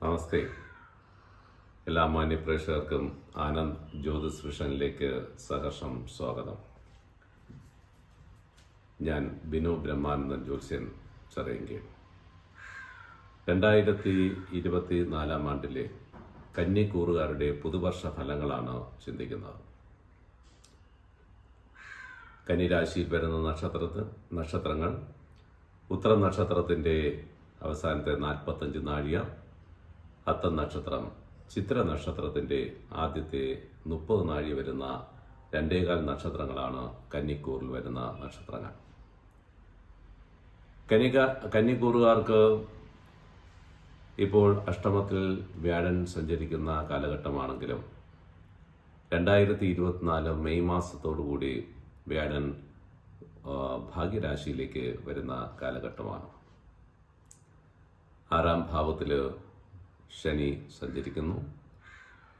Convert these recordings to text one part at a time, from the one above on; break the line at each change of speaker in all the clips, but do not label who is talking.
നമസ്തേ. എല്ലാ മാന്യ പ്രേക്ഷകർക്കും ആനന്ദ് ജ്യോതിസ് വിഷനിലേക്ക് സഹർഷം സ്വാഗതം. ഞാൻ ബിനു ബ്രഹ്മാനന്ദൻ ജ്യോത്സ്യൻ ചെറിയങ്കി രണ്ടായിരത്തി ഇരുപത്തി നാലാം ആണ്ടിലെ കന്നിക്കൂറുകാരുടെ പുതുവർഷ ഫലങ്ങളാണ് ചിന്തിക്കുന്നത്. കന്നിരാശിയിൽ വരുന്ന നക്ഷത്രത്തിൽ നക്ഷത്രങ്ങൾ ഉത്തര നക്ഷത്രത്തിന്റെ അവസാനത്തെ നാൽപ്പത്തഞ്ച് നാഴിക അത്തം നക്ഷത്രം ചിത്ര നക്ഷത്രത്തിന്റെ ആദ്യത്തെ മുപ്പത് നാഴി വരുന്ന രണ്ടേകാൽ നക്ഷത്രങ്ങളാണ് കന്നിക്കൂറിൽ വരുന്ന നക്ഷത്രങ്ങൾ. കനിക കന്നിക്കൂറുകാർക്ക് ഇപ്പോൾ അഷ്ടമത്തിൽ വ്യാഴൻ സഞ്ചരിക്കുന്ന കാലഘട്ടമാണെങ്കിലും രണ്ടായിരത്തി ഇരുപത്തിനാല് മെയ് മാസത്തോടുകൂടി വ്യാഴൻ ഭാഗ്യരാശിയിലേക്ക് വരുന്ന കാലഘട്ടമാണ്. ആറാം ഭാവത്തിൽ ശനി സഞ്ചരിക്കുന്നു.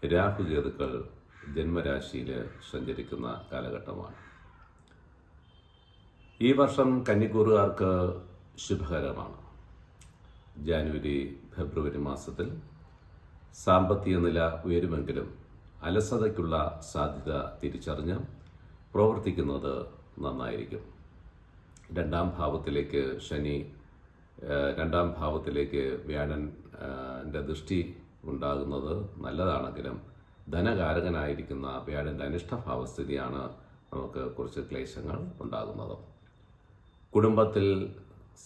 രാഹുകേതുക്കൾ ജന്മരാശിയിൽ സഞ്ചരിക്കുന്ന കാലഘട്ടമാണ്. ഈ വർഷം കന്നിക്കൂറുകാർക്ക് ശുഭകരമാണ്. ജാനുവരി ഫെബ്രുവരി മാസത്തിൽ സാമ്പത്തിക നില ഉയരുമെങ്കിലും അലസതയ്ക്കുള്ള സാധ്യത തിരിച്ചറിഞ്ഞ് പ്രവർത്തിക്കുന്നത് നന്നായിരിക്കും. രണ്ടാം ഭാവത്തിലേക്ക് ശനി രണ്ടാം ഭാവത്തിലേക്ക് വ്യാഴന്റെ ദൃഷ്ടി ഉണ്ടാകുന്നത് നല്ലതാണെങ്കിലും ധനകാരകനായിരിക്കുന്ന വ്യാഴന്റെ അനിഷ്ടഭാവസ്ഥിതിയാണ് നമുക്ക് കുറച്ച് ക്ലേശങ്ങൾ ഉണ്ടാകുന്നത്. കുടുംബത്തിൽ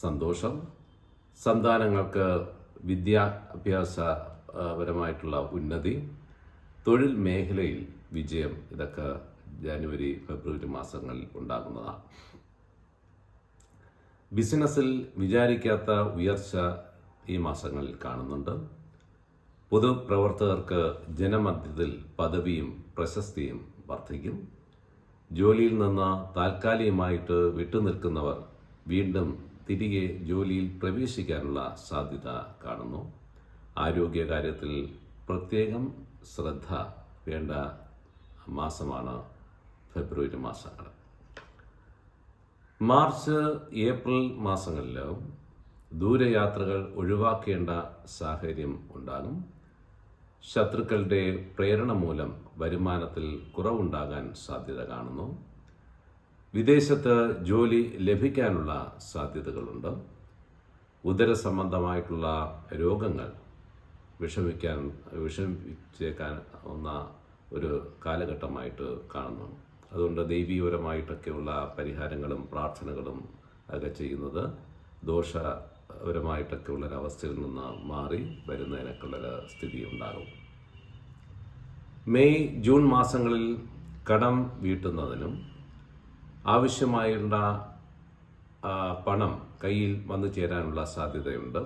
സന്തോഷം സന്താനങ്ങൾക്ക് വിദ്യാഭ്യാസപരമായിട്ടുള്ള ഉന്നതി തൊഴിൽ മേഖലയിൽ വിജയം ഇതൊക്കെ ജനുവരി ഫെബ്രുവരി മാസങ്ങളിൽ ഉണ്ടാകുന്നതാണ്. ബിസിനസ്സിൽ വിചാരിക്കാത്ത ഉയർച്ച ഈ മാസങ്ങളിൽ കാണുന്നുണ്ട്. പൊതുപ്രവർത്തകർക്ക് ജനമധ്യത്തിൽ പദവിയും പ്രശസ്തിയും വർദ്ധിക്കും. ജോലിയിൽ നിന്ന് താൽക്കാലികമായിട്ട് വിട്ടുനിൽക്കുന്നവർ വീണ്ടും തിരികെ ജോലിയിൽ പ്രവേശിക്കാനുള്ള സാധ്യത കാണുന്നു. ആരോഗ്യകാര്യത്തിൽ പ്രത്യേകം ശ്രദ്ധ വേണ്ട മാസമാണ് ഫെബ്രുവരി മാസങ്ങൾ. മാർച്ച് ഏപ്രിൽ മാസങ്ങളിൽ ദൂരയാത്രകൾ ഒഴിവാക്കേണ്ട സാഹചര്യം ഉണ്ടാകും. ശത്രുക്കളുടെ പ്രേരണ മൂലം വരുമാനത്തിൽ കുറവുണ്ടാകാൻ സാധ്യത കാണുന്നു. വിദേശത്ത് ജോലി ലഭിക്കാനുള്ള സാധ്യതകളുണ്ട്. ഉദര സംബന്ധമായിട്ടുള്ള രോഗങ്ങൾ വിഷമിക്കാൻ വിഷമിച്ചേക്കാൻ ഒന്ന ഒരു കാലഘട്ടമായിട്ട് കാണുന്നു. അതുകൊണ്ട് ദൈവീപരമായിട്ടൊക്കെയുള്ള പരിഹാരങ്ങളും പ്രാർത്ഥനകളും ഒക്കെ ചെയ്യുന്നത് ദോഷപരമായിട്ടൊക്കെ ഉള്ളൊരവസ്ഥയിൽ നിന്ന് മാറി വരുന്നതിനൊക്കെയുള്ളൊരു സ്ഥിതി ഉണ്ടാകും മെയ് ജൂൺ മാസങ്ങളിൽ കടം വീട്ടുന്നതിനും ആവശ്യമായുള്ള പണം കയ്യിൽ വന്നു ചേരാനുള്ള സാധ്യതയുണ്ട്.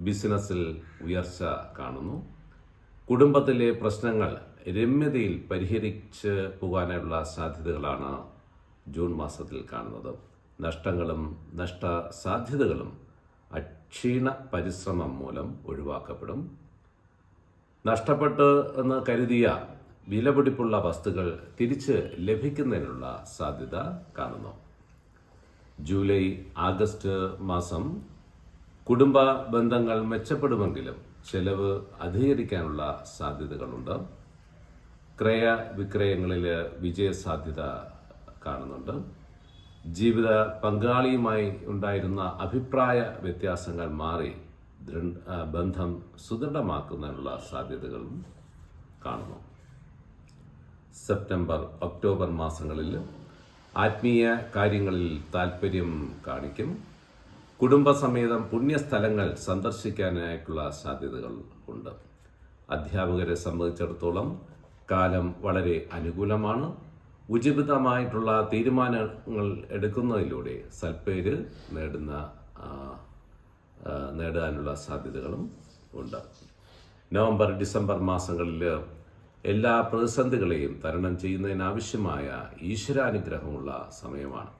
ബിസിനസ്സിൽ ഉയർച്ച കാണുന്നു. കുടുംബത്തിലെ പ്രശ്നങ്ങൾ രമ്യതയിൽ പരിഹരിച്ച് പോകാനുള്ള സാധ്യതകളാണ് ജൂൺ മാസത്തിൽ കാണുന്നത്. നഷ്ടങ്ങളും നഷ്ട സാധ്യതകളും അക്ഷീണ പരിശ്രമം മൂലം ഒഴിവാക്കപ്പെടും. നഷ്ടപ്പെട്ട് എന്ന് കരുതിയ വിലപിടിപ്പുള്ള വസ്തുക്കൾ തിരിച്ച് ലഭിക്കുന്നതിനുള്ള സാധ്യത കാണുന്നു. ജൂലൈ ആഗസ്റ്റ് മാസം കുടുംബ ബന്ധങ്ങൾ മെച്ചപ്പെടുമെങ്കിലും ചെലവ് അധികരിക്കാനുള്ള സാധ്യതകളുണ്ട്. ക്രയ വിക്രയങ്ങളിൽ വിജയസാധ്യത കാണുന്നുണ്ട്. ജീവിത പങ്കാളിയുമായി ഉണ്ടായിരുന്ന അഭിപ്രായ വ്യത്യാസങ്ങൾ മാറി ബന്ധം സുദൃഢമാക്കുന്നതിനുള്ള സാധ്യതകളും കാണുന്നു. സെപ്റ്റംബർ ഒക്ടോബർ മാസങ്ങളിൽ ആത്മീയ കാര്യങ്ങളിൽ താല്പര്യം കാണിക്കും. കുടുംബസമേതം പുണ്യസ്ഥലങ്ങൾ സന്ദർശിക്കാനായിട്ടുള്ള സാധ്യതകൾ ഉണ്ട്. അധ്യാപകരെ സംബന്ധിച്ചിടത്തോളം കാലം വളരെ അനുകൂലമാണ്. ഉചിതമായിട്ടുള്ള തീരുമാനങ്ങൾ എടുക്കുന്നതിലൂടെ സൽപ്പേര് നേടുന്ന നേടാനുള്ള സാധ്യതകളും ഉണ്ട്. നവംബർ ഡിസംബർ മാസങ്ങളിൽ എല്ലാ പ്രതിസന്ധികളെയും തരണം ചെയ്യുന്നതിനാവശ്യമായ ഈശ്വരാനുഗ്രഹമുള്ള സമയമാണ്.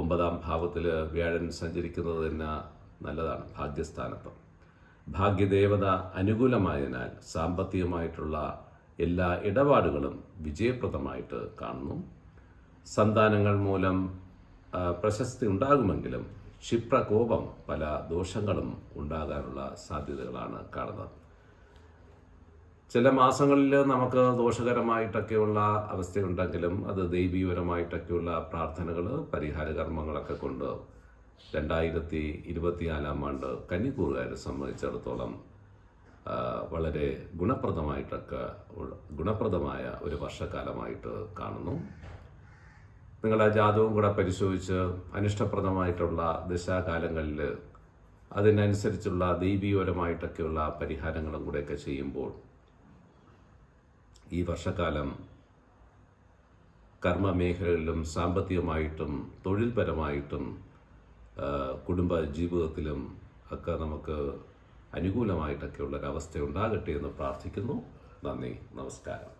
ഒമ്പതാം ഭാവത്തിൽ വ്യാഴൻ സഞ്ചരിക്കുന്നത് തന്നെ നല്ലതാണ് ഭാഗ്യസ്ഥാനത്ത്. ഭാഗ്യദേവത അനുകൂലമായതിനാൽ സാമ്പത്തികമായിട്ടുള്ള എല്ലാ ഇടപാടുകളും വിജയപ്രദമായിട്ട് കാണുന്നു. സന്താനങ്ങൾ മൂലം പ്രശസ്തി ഉണ്ടാകുമെങ്കിലും ക്ഷിപ്രകോപം പല ദോഷങ്ങളും ഉണ്ടാകാനുള്ള സാധ്യതകളാണ് കാണുന്നത്. ചില മാസങ്ങളിൽ നമുക്ക് ദോഷകരമായിട്ടൊക്കെയുള്ള അവസ്ഥയുണ്ടെങ്കിലും അത് ദൈവീപരമായിട്ടൊക്കെയുള്ള പ്രാർത്ഥനകൾ പരിഹാര കർമ്മങ്ങളൊക്കെ കൊണ്ട് രണ്ടായിരത്തി ഇരുപത്തിനാലാം ആണ്ട് കന്നിക്കൂറുകാരെ സംബന്ധിച്ചിടത്തോളം വളരെ ഗുണപ്രദമായിട്ടൊക്കെ ഗുണപ്രദമായ ഒരു വർഷക്കാലമായിട്ട് കാണുന്നു. നിങ്ങളുടെ ജാതവും കൂടെ പരിശോധിച്ച് അനിഷ്ടപ്രദമായിട്ടുള്ള ദശാകാലങ്ങളിൽ അതിനനുസരിച്ചുള്ള ദൈവീപരമായിട്ടൊക്കെയുള്ള പരിഹാരങ്ങളും കൂടെയൊക്കെ ചെയ്യുമ്പോൾ ഈ വർഷക്കാലം കർമ്മ മേഖലകളിലും സാമ്പത്തികമായിട്ടും തൊഴിൽപരമായിട്ടും കുടുംബ ജീവിതത്തിലും ഒക്കെ നമുക്ക് അനുകൂലമായിട്ടൊക്കെയുള്ള അവസ്ഥ ഉണ്ടാകട്ടെ എന്ന് പ്രാർത്ഥിക്കുന്നു. നന്ദി. നമസ്കാരം.